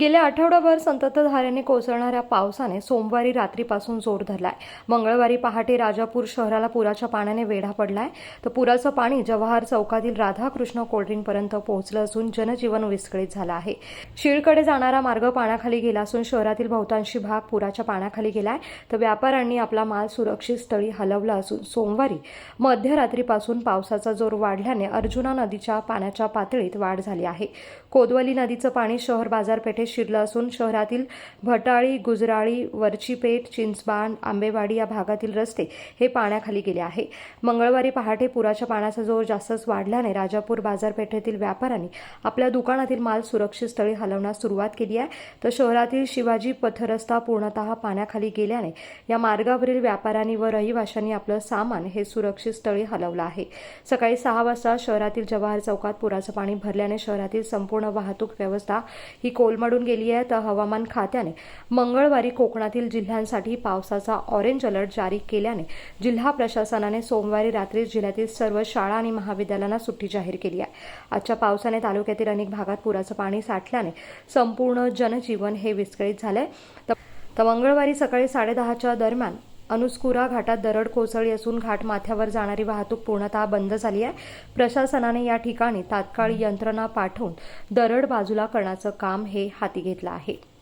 गेल्या आठवडाभर संततधारेने कोसळणाऱ्या पावसाने सोमवारी रात्रीपासून जोर धरलाय. मंगळवारी पहाटे राजापूर शहराला पुराच्या पाण्याने वेढा पडलाय. तर पुराचं पाणी जवाहर चौकातील राधाकृष्ण कोल्ड्रिंकपर्यंत पोहोचलं असून जनजीवन विस्कळीत झालं आहे. शीळकडे जाणारा मार्ग पाण्याखाली गेला असून शहरातील बहुतांशी भाग पुराच्या पाण्याखाली गेलाय. तर व्यापाऱ्यांनी आपला माल सुरक्षित स्थळी हलवला असून सोमवारी मध्यरात्रीपासून पावसाचा जोर वाढल्याने अर्जुना नदीच्या पाण्याच्या पातळीत वाढ झाली आहे. कोदवली नदीचं पाणी शहर बाजारपेठेत शिरलं असून शहरातील भटाळी गुजराळी वरचीपेठ चिंचबाण आंबेवाडी या भागातील रस्ते हे पाण्याखाली गेले आहे. मंगळवारी पहाटे पुराच्या पाण्याचा जोर जास्तच वाढल्याने राजापूर बाजारपेठेतील व्यापाऱ्यांनी आपल्या दुकानातील माल सुरक्षित स्थळी हलवण्यास सुरुवात केली आहे. तर शहरातील शिवाजी पथरस्ता पूर्णतः पाण्याखाली गेल्याने या मार्गावरील व्यापाऱ्यांनी व रहिवाशांनी आपलं सामान हे सुरक्षित स्थळी हलवलं आहे. सकाळी सहा वाजता शहरातील जवाहर चौकात पुराचं पाणी भरल्याने शहरातील संपूर्ण वाहतूक व्यवस्था ही कोलमडून गेली आहे. तर हवामान खात्याने मंगळवारी कोकणातील जिल्ह्यांसाठी पावसाचा ऑरेंज अलर्ट जारी केल्याने जिल्हा प्रशासनाने सोमवारी रात्री जिल्ह्यातील सर्व शाळा आणि महाविद्यालयांना सुट्टी जाहीर केली आहे. आजच्या पावसाने तालुक्यातील अनेक भागात पुराचं पाणी साठल्याने संपूर्ण जनजीवन हे विस्कळीत झालंय. तर तर मंगळवारी सकाळी साडेदहाच्या दरम्यान अनुस्कुरा घाटात दरड कोसळली असून घाट माथ्यावर जाणारी वाहतूक पूर्णतः बंद झाली आहे. प्रशासनाने या ठिकाणी तात्काळ यंत्रणा पाठवून दरड बाजूला करण्याचं काम हे हाती घेतलं आहे.